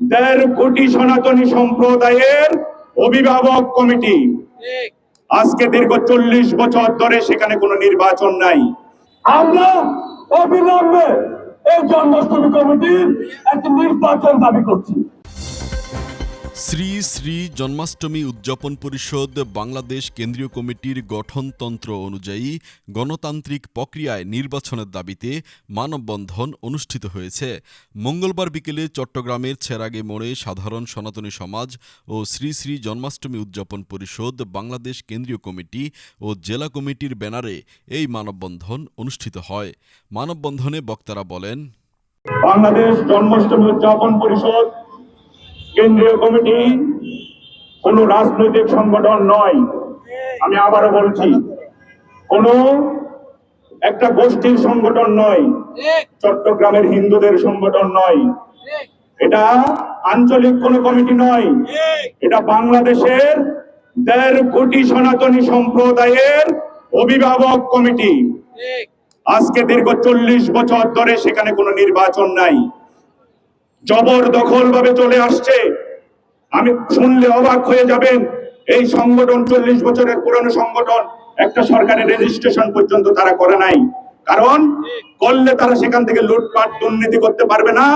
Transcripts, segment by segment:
দেড় কোটি সনাতনী সম্প্রদায়ের অভিভাবক কমিটি। আজকে দীর্ঘ চল্লিশ বছর ধরে সেখানে কোনো নির্বাচন নাই। আমরা অবিলম্বে এই জন্মাষ্টমী কমিটির একটি নির্বাচন দাবি করছি। শ্রী শ্রী জন্মাষ্টমী উদযাপন পরিষদ বাংলাদেশ কেন্দ্রীয় কমিটির গঠনতন্ত্র অনুযায়ী গণতান্ত্রিক প্রক্রিয়ায় নির্বাচনের দাবিতে মানববন্ধন অনুষ্ঠিত হয়েছে। মঙ্গলবার বিকেলে চট্টগ্রামের ছেরাগে মোড়ে সাধারণ সনাতনী সমাজ ও শ্রী শ্রী জন্মাষ্টমী উদযাপন পরিষদ বাংলাদেশ কেন্দ্রীয় কমিটি ও জেলা কমিটির ব্যানারে এই মানববন্ধন অনুষ্ঠিত হয়। মানববন্ধনে বক্তারা বলেন, বাংলাদেশ জন্মাষ্টমী উদযাপন পরিষদ কেন্দ্রীয় কমিটি কোনো রাজনৈতিক সংগঠন নয়। আমি আবারও বলছি, কোনো একটা গোষ্ঠীর সংগঠন নয়, চট্টগ্রামের হিন্দুদের সংগঠন নয়। এটা আঞ্চলিক কোনো কমিটি নয়। এটা বাংলাদেশের দেড় কোটি সনাতনী সম্প্রদায়ের অভিভাবক কমিটি। আজকে দীর্ঘ চল্লিশ বছর ধরে সেখানে কোনো নির্বাচন নাই। জবরদখল ভাবে চলে আসছে। আমি শুনলে অবাক হয়ে যাবেন, এই সংগঠন চল্লিশ বছরের পুরনো সংগঠন একটা সরকারের রেজিস্ট্রেশন পর্যন্ত তারা করে নাই। কারণ করলে তারা সেখান থেকে লুটপাট, দুর্নীতি করতে পারবে না,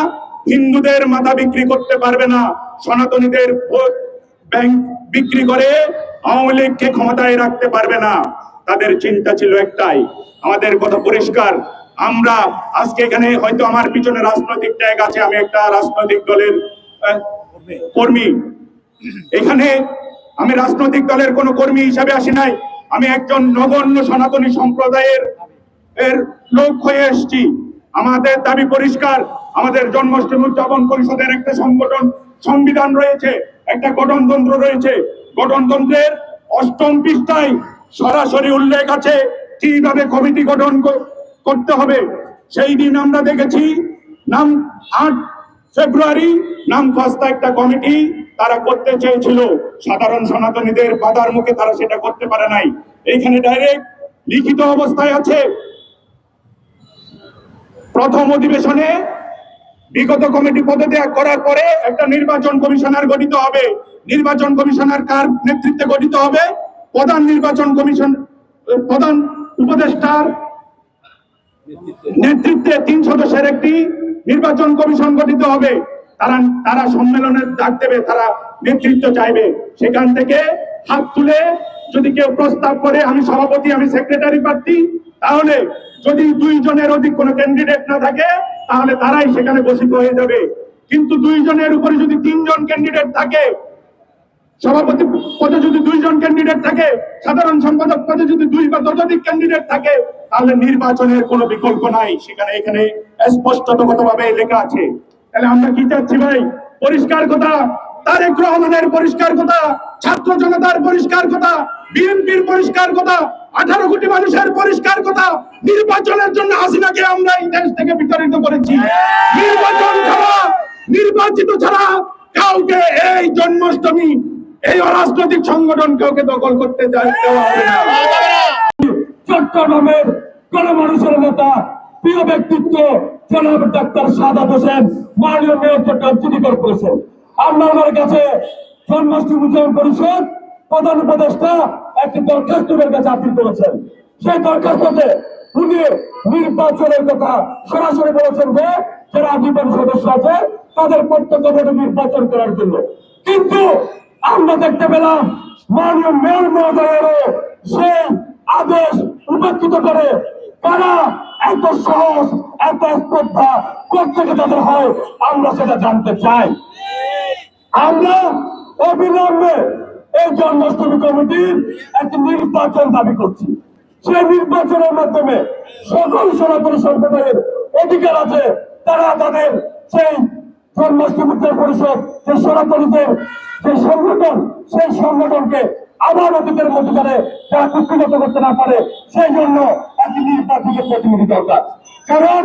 হিন্দুদের মাথা বিক্রি করতে পারবে না, সনাতনীদের ব্যাংক বিক্রি করে আওয়ামী লীগকে ক্ষমতায় রাখতে পারবে না। তাদের চিন্তা ছিল একটাই, আমাদের কথা পরিষ্কার আমরা আজকে এখানে হয়তো আমার পিছনে রাজনৈতিক ট্যাগ আছে, আমি একটা রাজনৈতিক দলের কর্মী। এখানে আমি রাজনৈতিক দলের কোনো কর্মী হিসাবে আসি নাই। আমি একজন নগণ্য সনাতনী সম্প্রদায়ের, এর লোক হয়ে এসেছি। আমাদের দাবি পরিষ্কার, আমাদের জন্মাষ্টমী উদযাপন পরিষদের একটা সংগঠন, সংবিধান রয়েছে, একটা গঠনতন্ত্র রয়েছে। গঠনতন্ত্রের অষ্টম পৃষ্ঠায় সরাসরি উল্লেখ আছে, কীভাবে কমিটি গঠন করতে হবে। সেই দিন আমরা দেখেছি, নাম আট ফেব্রুয়ারি, নাম খস্তা একটা কমিটি তারা করতে চেয়েছিল। সাধারণ সনাতনীদের বাধার মুখে তারা সেটা করতে পারে নাই। এইখানে ডাইরেক্ট লিখিত অবস্থায় আছে, প্রথম অধিবেশনে বিগত কমিটি পদত্যাগ করার পরে একটা নির্বাচন কমিশনার গঠিত হবে। নির্বাচন কমিশনার কার নেতৃত্বে গঠিত হবে? প্রধান নির্বাচন কমিশন, প্রধান উপদেষ্টার নেতৃত্বে তিন সদস্যের একটি নির্বাচন কমিশন গঠিত হবে। তারা তারা সম্মেলনের ডাক দেবে, তারা নেতৃত্ব চাইবে। সেখান থেকে হাত তুলে যদি কেউ প্রস্তাব করে, আমি সভাপতি, আমি সেক্রেটারি প্রার্থী, তাহলে যদি দুইজনের অধিক কোনো ক্যান্ডিডেট না থাকে, তাহলে তারাই সেখানে বসিত হয়ে যাবে। কিন্তু দুইজনের উপরে যদি তিনজন ক্যান্ডিডেট থাকে, সভাপতি পদে যদি দুইজন ক্যান্ডিডেট থাকে, সাধারণ সম্পাদক পদে যদি দুই বা ততোধিক ক্যান্ডিডেট থাকে, তাহলে নির্বাচনের কোনো বিকল্প নাই। সেখানে এখানে স্পষ্টতগত ভাবে লেখা আছে। তাহলে আমরা কি চাচ্ছি ভাই? পরিষ্কার কথা, তারেক রহমানের পরিষ্কার কথা, ছাত্র জনতার পরিষ্কার কথা, বিএনপির পরিষ্কার কথা, আঠারো কোটি মানুষের পরিষ্কার কথা, নির্বাচনের জন্য হাসিনাকে আমরা এই দেশ থেকে বিতাড়িত করেছি। নির্বাচন ছাড়া, নির্বাচিত ছাড়া কাউকে এই জন্মাষ্টমী এই অরাজনৈতিক সংগঠন কাউকে দখল করতে চট্টগ্রামের প্রিয় ব্যক্তিত্ব, জনাব ডাক্তার সাদাত হোসেন, মাননীয় মেয়র চট্টগ্রাম সিটি কর্পোরেশন। কাছে জন্মাষ্টমী পরিষদ, প্রধান উপদেষ্টা একটি দরখাস্তের কাছে আপিল করেছেন। সেই দরখাস্ততে উনি নির্বাচনের কথা সরাসরি বলেছেন যে, যারা আজীবন সদস্য আছে, তাদের প্রত্যক্ষ ভোটে নির্বাচন করার জন্য। কিন্তু আমরা দেখতে পেলাম মাননীয় মেয়র মহোদয়েরও সেই আদেশ উপেক্ষিত করে তারা এত সহজ এত স্পর্ধা প্রত্যেকে তাদের হয়, আমরা সেটা জানতে চাই। আমরা অবিলম্বে এই জন্মাষ্টমী কমিটির একটি নির্বাচন দাবি করছি। সেই নির্বাচনের মাধ্যমে সকল সনাতনী সম্প্রদায়ের অধিকার আছে, তারা তাদের সেই জন্মাষ্টমী পরিষদ, যে সনাতনীদের সংগঠন সেই সংগঠনকে আবার অতীতের মধ্যে যারা কুক্ষিগত করতে না পারে, সেই জন্য একটি নির্বাচনের প্রতিনিধি দরকার। কারণ